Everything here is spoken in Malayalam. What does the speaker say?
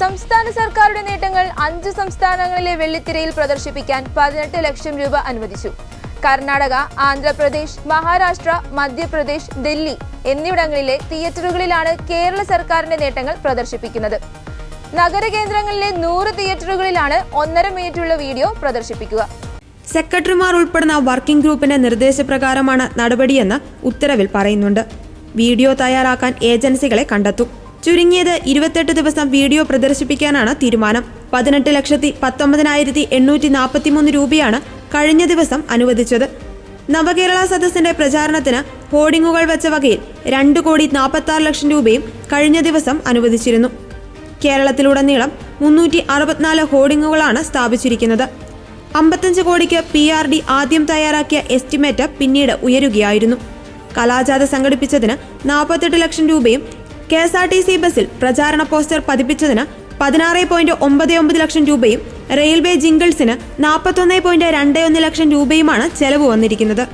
സംസ്ഥാന സർക്കാരുടെ നേട്ടങ്ങൾ അഞ്ച് സംസ്ഥാനങ്ങളിലെ വെള്ളിത്തിരയിൽ പ്രദർശിപ്പിക്കാൻ പതിനെട്ട് ലക്ഷം രൂപ അനുവദിച്ചു. കർണാടക ആന്ധ്രാപ്രദേശ് മഹാരാഷ്ട്ര മധ്യപ്രദേശ് ഡൽഹി എന്നിവിടങ്ങളിലെ തിയേറ്ററുകളിലാണ് കേരള സർക്കാരിന്റെ നേട്ടങ്ങൾ പ്രദർശിപ്പിക്കുന്നത്. നഗരകേന്ദ്രങ്ങളിലെ നൂറ് തിയേറ്ററുകളിലാണ് ഒന്നര മിനിറ്റുള്ള വീഡിയോ പ്രദർശിപ്പിക്കുക. സെക്രട്ടറിമാർ ഉൾപ്പെടുന്ന വർക്കിംഗ് ഗ്രൂപ്പിന്റെ നിർദ്ദേശപ്രകാരമാണ് നടപടിയെന്ന് ഉത്തരവിൽ പറയുന്നുണ്ട്. വീഡിയോ തയ്യാറാക്കാൻ ഏജൻസികളെ കണ്ടെത്തും. ചുരുങ്ങിയത് ഇരുപത്തെട്ട് ദിവസം വീഡിയോ പ്രദർശിപ്പിക്കാനാണ് തീരുമാനം. പതിനെട്ട് ലക്ഷത്തി പത്തൊമ്പതിനായിരത്തി എണ്ണൂറ്റി നാൽപ്പത്തിമൂന്ന് രൂപയാണ് കഴിഞ്ഞ ദിവസം അനുവദിച്ചത്. നവകേരള സദസ്സിന്റെ പ്രചാരണത്തിന് ഹോർഡിങ്ങുകൾ വെച്ച വകയിൽ രണ്ട് കോടി നാൽപ്പത്തി ലക്ഷം രൂപയും കഴിഞ്ഞ ദിവസം അനുവദിച്ചിരുന്നു. കേരളത്തിലുടനീളം മുന്നൂറ്റി അറുപത്തിനാല് ഹോർഡിങ്ങുകളാണ് സ്ഥാപിച്ചിരിക്കുന്നത്. അമ്പത്തഞ്ച് കോടിക്ക് പി ആർ ഡി ആദ്യം തയ്യാറാക്കിയ എസ്റ്റിമേറ്റ് പിന്നീട് ഉയരുകയായിരുന്നു. കലാജാഥ സംഘടിപ്പിച്ചതിന് നാൽപ്പത്തെട്ട് ലക്ഷം രൂപയും K S R T C ബസ്സിൽ പ്രചാരണ പോസ്റ്റർ പതിപ്പിച്ചതിന് പതിനാറ് പോയിന്റ് ഒമ്പത് ഒമ്പത് ലക്ഷം രൂപയും റെയിൽവേ ജിംഗിൾസിന് നാൽപ്പത്തൊന്ന് പോയിന്റ് രണ്ട് ഒന്ന് ലക്ഷം രൂപയുമാണ് ചെലവ് വന്നിരിക്കുന്നത്.